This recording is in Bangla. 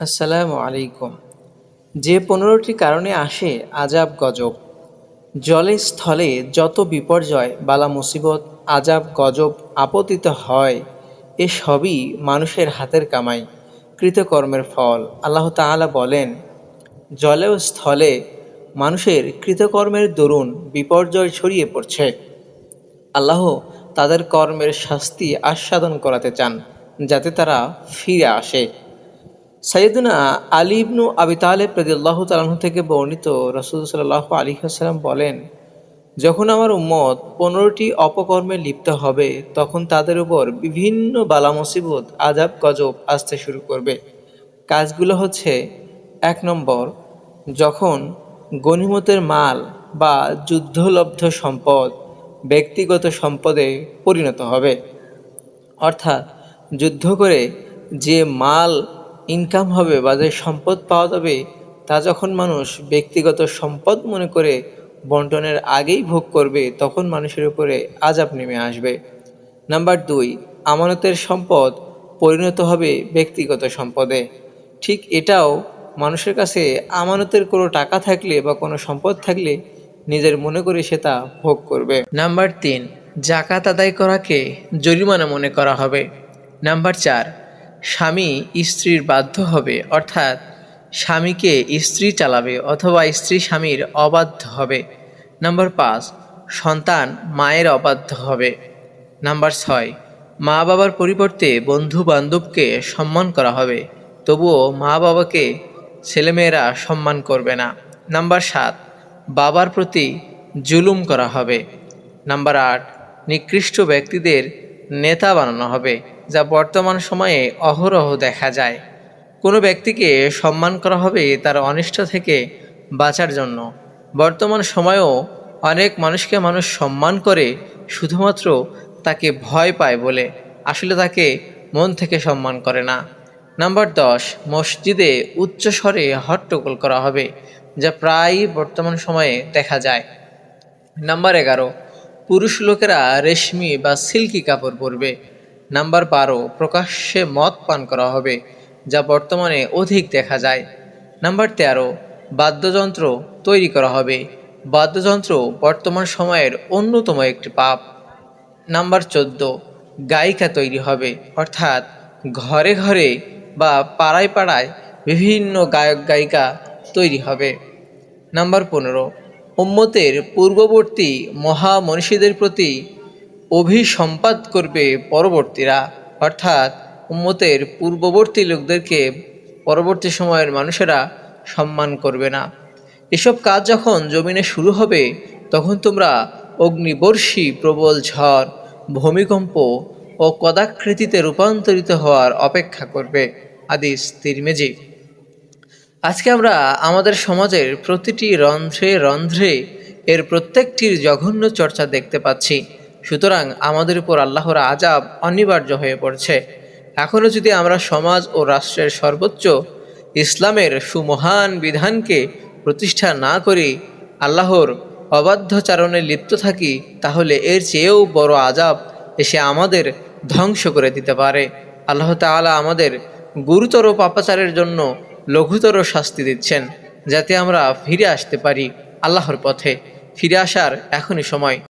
আসসালামু আলাইকুম। যে পনেরোটি কারণে আসে আজাব গজব। জলে স্থলে যত বিপর্যয়, বালা মুসিবত আজাব গজব আপতিত হয়, এ সবই মানুষের হাতের কামাই, কৃতকর্মের ফল। আল্লাহ তাআলা বলেন জলে স্থলে মানুষের কৃতকর্মের দরুন বিপর্যয় ছড়িয়ে পড়ছে। আল্লাহ তাদের কর্মের শাস্তি আস্বাদন করাতে চান, যাতে তারা ফিরে আসে। সৈয়দুনা আলী ইবনু আবি তালেব রদিয়াল্লাহ থেকে বর্ণিত রসুল সাল্লাহ আলী আসসালাম বলেন, যখন আমার উম্মত পনেরোটি অপকর্মে লিপ্ত হবে, তখন তাদের উপর বিভিন্ন বালা মুসিবত আজাব গজব আসতে শুরু করবে। কাজগুলো হচ্ছে, এক নম্বর, যখন গণিমতের মাল বা যুদ্ধলব্ধ সম্পদ ব্যক্তিগত সম্পদে পরিণত হবে। অর্থাৎ যুদ্ধ করে যে মাল ইনকাম হবে বা যে সম্পদ পাওয়া যাবে, তা যখন মানুষ ব্যক্তিগত সম্পদ মনে করে বন্টনের আগেই ভোগ করবে, তখন মানুষের উপরে আজাব নেমে আসবে। নাম্বার দুই, আমানতের সম্পদ পরিণত হবে ব্যক্তিগত সম্পদে। ঠিক এটাও মানুষের কাছে আমানতের কোনো টাকা থাকলে বা কোনো সম্পদ থাকলে নিজের মনে করে সে তা ভোগ করবে। নাম্বার তিন জাকাত আদায় করাকে জরিমানা মনে করা হবে। নাম্বার চার স্বামী স্ত্রীর বাধ্য হবে, অর্থাৎ স্বামীকে স্ত্রী চালাবে অথবা স্ত্রী স্বামীর অবাধ্য হবে। নাম্বার পাঁচ, সন্তান মায়ের অবাধ্য হবে। নাম্বার ছয় মা বাবার পরিবর্তে বন্ধু বান্ধবকে সম্মান করা হবে, তবুও মা বাবাকে ছেলেমেয়েরা সম্মান করবে না। নাম্বার সাত, বাবার প্রতি জুলুম করা হবে। নাম্বার আট, নিকৃষ্ট ব্যক্তিদের নেতা বানানো হবে। যা বর্তমান সময়ে অহরহ দেখা যায়। কোনো ব্যক্তিকে সম্মান করা হবে তার অনিষ্ট থেকে বাঁচার জন্য। বর্তমান সময়েও অনেক মানুষকে মানুষ সম্মান করে শুধুমাত্র তাকে ভয় পায় বলে। আসলে তাকে মন থেকে সম্মান করে না। নাম্বার দশ, মসজিদে উচ্চ স্বরে হট্টগোল করা হবে, যা প্রায়ই বর্তমান সময়ে দেখা যায়। নাম্বার এগারো, পুরুষ লোকেরা রেশমি বা সিল্কি কাপড় পরবে। নাম্বার বারো, প্রকাশ্যে মদ পান করা হবে, যা বর্তমানে অধিক দেখা যায়। নাম্বার তেরো, বাদ্যযন্ত্র তৈরি করা হবে, বাদ্যযন্ত্র বর্তমান সময়ের অন্যতম একটি পাপ। নাম্বার চোদ্দ, গায়িকা তৈরি হবে, অর্থাৎ ঘরে ঘরে বা পাড়ায় পাড়ায় বিভিন্ন গায়ক গায়িকা তৈরি হবে। নাম্বার পনেরো, উম্মতের পূর্ববর্তী মহামনীষীদের প্রতি অভিসম্পাদ করবে পরবর্তীরা। অর্থাৎ উম্মতের পূর্ববর্তী লোকদেরকে পরবর্তী সময়ের মানুষেরা সম্মান করবে না। এসব কাজ যখন জমিনে শুরু হবে, তখন তোমরা অগ্নিবর্ষী প্রবল ঝড়, ভূমিকম্প ও কদাকৃতিতে রূপান্তরিত হওয়ার অপেক্ষা করবে আদিস তিরমেজি। আজকে আমরা আমাদের সমাজের প্রতিটি রন্ধ্রে রন্ধ্রে এর প্রত্যেকটির জঘন্য চর্চা দেখতে পাচ্ছি। সুতরাং আমাদের উপর আল্লাহর আজাব অনিবার্য হয়ে পড়ছে। এখনও যদি আমরা সমাজ ও রাষ্ট্রের সর্বোচ্চ ইসলামের সুমহান বিধানকে প্রতিষ্ঠা না করি, আল্লাহর অবাধ্যচারণে লিপ্ত থাকি, তাহলে এর চেয়েও বড় আজাব এসে আমাদের ধ্বংস করে দিতে পারে। আল্লাহ তাআলা আমাদের গুরুতর পাপাচারের জন্য লঘুতর শাস্তি দিচ্ছেন, যাতে আমরা ফিরে আসতে পারি আল্লাহর পথে। ফিরে আসার এখনই সময়।